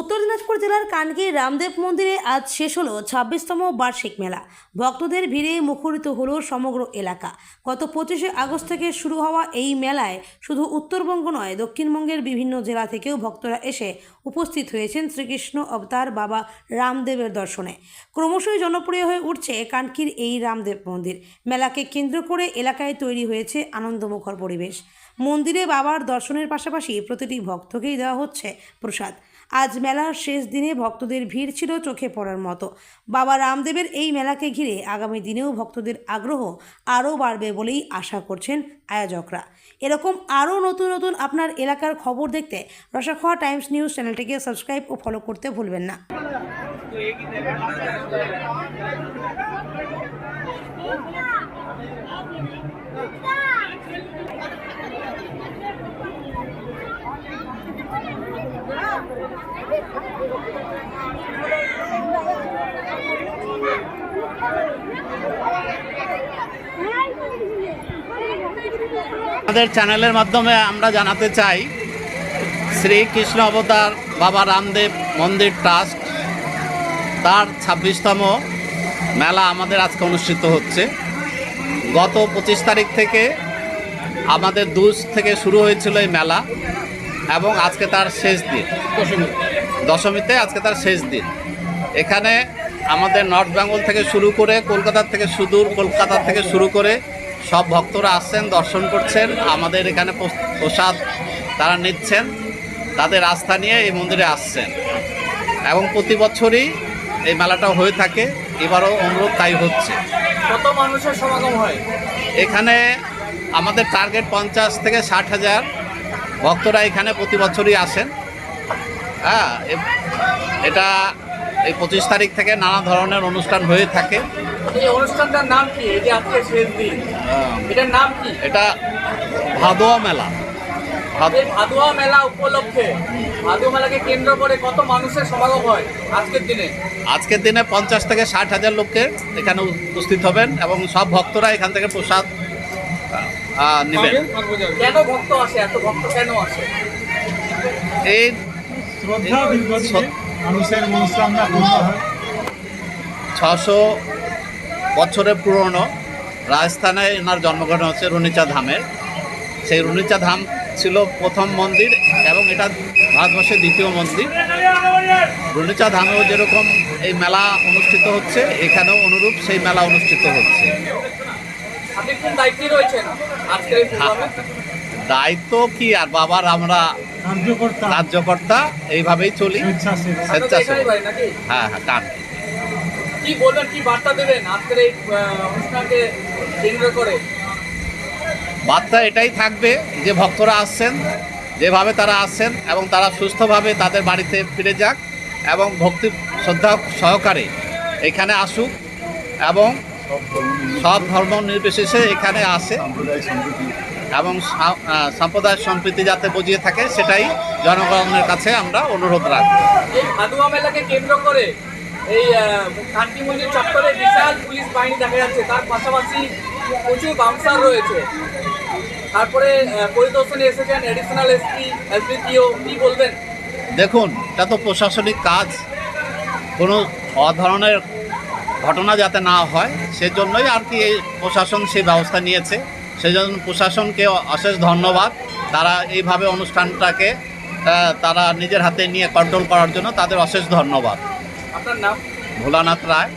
উত্তর দিনাজপুর জেলার কানকি রামদেব মন্দিরে আজ শেষ হলো ছাব্বিশতম বার্ষিক মেলা। ভক্তদের ভিড়ে মুখরিত হলো সমগ্র এলাকা। গত পঁচিশে আগস্ট থেকে শুরু হওয়া এই মেলায় শুধু উত্তরবঙ্গ নয়, দক্ষিণবঙ্গের বিভিন্ন জেলা থেকেও ভক্তরা এসে উপস্থিত হয়েছেন শ্রীকৃষ্ণ অবতার বাবা রামদেবের দর্শনে। ক্রমশই জনপ্রিয় হয়ে উঠছে কানকির এই রামদেব মন্দির। মেলাকে কেন্দ্র করে এলাকায় তৈরি হয়েছে আনন্দমুখর পরিবেশ। মন্দিরে বাবার দর্শনের পাশাপাশি প্রতিটি ভক্তকেই দেওয়া হচ্ছে প্রসাদ। আজ মেলার শেষ দিনে ভক্তদের ভিড় ছিল চোখে পড়ার মতো। বাবা রামদেবের এই মেলাকে ঘিরে আগামী দিনেও ভক্তদের আগ্রহ আরও বাড়বে বলেই আশা করছেন আয়োজকরা। এরকম আরও নতুন নতুন আপনার এলাকার খবর দেখতে রসাখোয়া টাইমস নিউজ চ্যানেলটিকে সাবস্ক্রাইব ও ফলো করতে ভুলবেন না। আমাদের চ্যানেলের মাধ্যমে আমরা জানাতে চাই শ্রীকৃষ্ণ অবতার বাবা রামদেব মন্দির ট্রাস্ট, তার ছাব্বিশতম মেলা আমাদের আজকে অনুষ্ঠিত হচ্ছে। গত পঁচিশ তারিখ থেকে আমাদের দুস থেকে শুরু হয়েছিল এই মেলা এবং আজকে তার শেষ দিন। দশমীতে আজকে তার শেষ দিন। এখানে আমাদের নর্থ বেঙ্গল থেকে শুরু করে কলকাতার থেকে সুদূর কলকাতা থেকে শুরু করে সব ভক্তরা আসছেন দর্শন করছেন। আমাদের এখানে প্রস- প্রসাদ তারা নিচ্ছেন তাদের আস্থা নিয়ে এই মন্দিরে আসছেন। এবং প্রতি বছরই এই মেলাটা হয়ে থাকে এবারও অনুরোধ তাই হচ্ছে। কত মানুষের সমাগম হয়? এখানে আমাদের টার্গেট পঞ্চাশ থেকে ষাট হাজার ভক্তরা এখানে প্রতি বছরই আসেন। হ্যাঁ এটা এই পঁচিশ তারিখ থেকে নানা ধরনের অনুষ্ঠান হয়ে থাকে। এই অনুষ্ঠানটার নাম কি? এই যে আজকে শেষ দিন। এটার নাম কি? এটা ভাদোয়া মেলা। ভাদ- ভাদুয়া মেলা উপলক্ষে ভাদুয়া মেলাকে কেন্দ্র করে কত মানুষের সমাগম হয় আজকের দিনে? আজকের দিনে পঞ্চাশ থেকে ষাট হাজার লোকের এখানে উপস্থিত হবেন এবং সব ভক্তরা এখান থেকে প্রসাদ নেবেন। কেন ভক্ত আসে? এত ভক্ত কেন আসে? এই শ্রদ্ধা দীর্ঘদিনের মানুষের মনস্কামনা পূর্ণ হয়। ছশো বছরের পুরনো রাজস্থানে এনার জন্মগ্রহণ হচ্ছে রুনিচা ধামের। সেই রুনিচা ধাম ছিল প্রথম মন্দির এবং এটা ভারতবর্ষের দ্বিতীয় মন্দির। রুনিচা ধামেও যেরকম এই মেলা অনুষ্ঠিত হচ্ছে এখানেও অনুরূপ সেই মেলা অনুষ্ঠিত হচ্ছে। আপনি কোন দায়িত্বে কি আর বাবার আমরা কার্যকর্তা কার্যকর্তা এইভাবেই চলি। স্বেচ্ছাসেবী হ্যাঁ হ্যাঁ কান। কি বলবেন কি বার্তা দেবেন আজকের এই অনুষ্ঠানকে কেন্দ্র করে? বার্তা এটাই থাকবে যে ভক্তরা আসছেন যেভাবে তারা আসছেন এবং তারা সুস্থভাবে তাদের বাড়িতে ফিরে যাক এবং ভক্তি শ্রদ্ধা সহকারে এখানে আসুক এবং সব ধর্ম নির্বিশেষে এখানে আসে। এবং সাম্প্রদায়িক সম্প্রীতি যাতে বজিয়ে থাকে সেটাই জনগণের কাছে আমরা অনুরোধ রাখব। এই ভাদুয়া মেলাকে কেন্দ্র করে এই আহ, কান্তি মন্দির চত্বরে বিশাল পুলিশ বাহিনী দেখা যাচ্ছে। তার পাশাপাশি প্রচুর বাউন্সার রয়েছে। তারপরে আহ, পরিদর্শনে এসেছেন এডিশনাল এসপি এসডিপিও কি বলবেন? দেখুন এটা তো প্রশাসনিক কাজ। কোনো অধরনের ঘটনা যাতে না হয় সেজন্যই আর কি এই প্রশাসন সেই ব্যবস্থা নিয়েছে। সেজন্য প্রশাসনকে অশেষ ধন্যবাদ। তারা এইভাবে অনুষ্ঠানটাকে তারা নিজের হাতে নিয়ে কন্ট্রোল করার জন্য তাদের অশেষ ধন্যবাদ। আপনার নাম? ভোলানাথ রায়।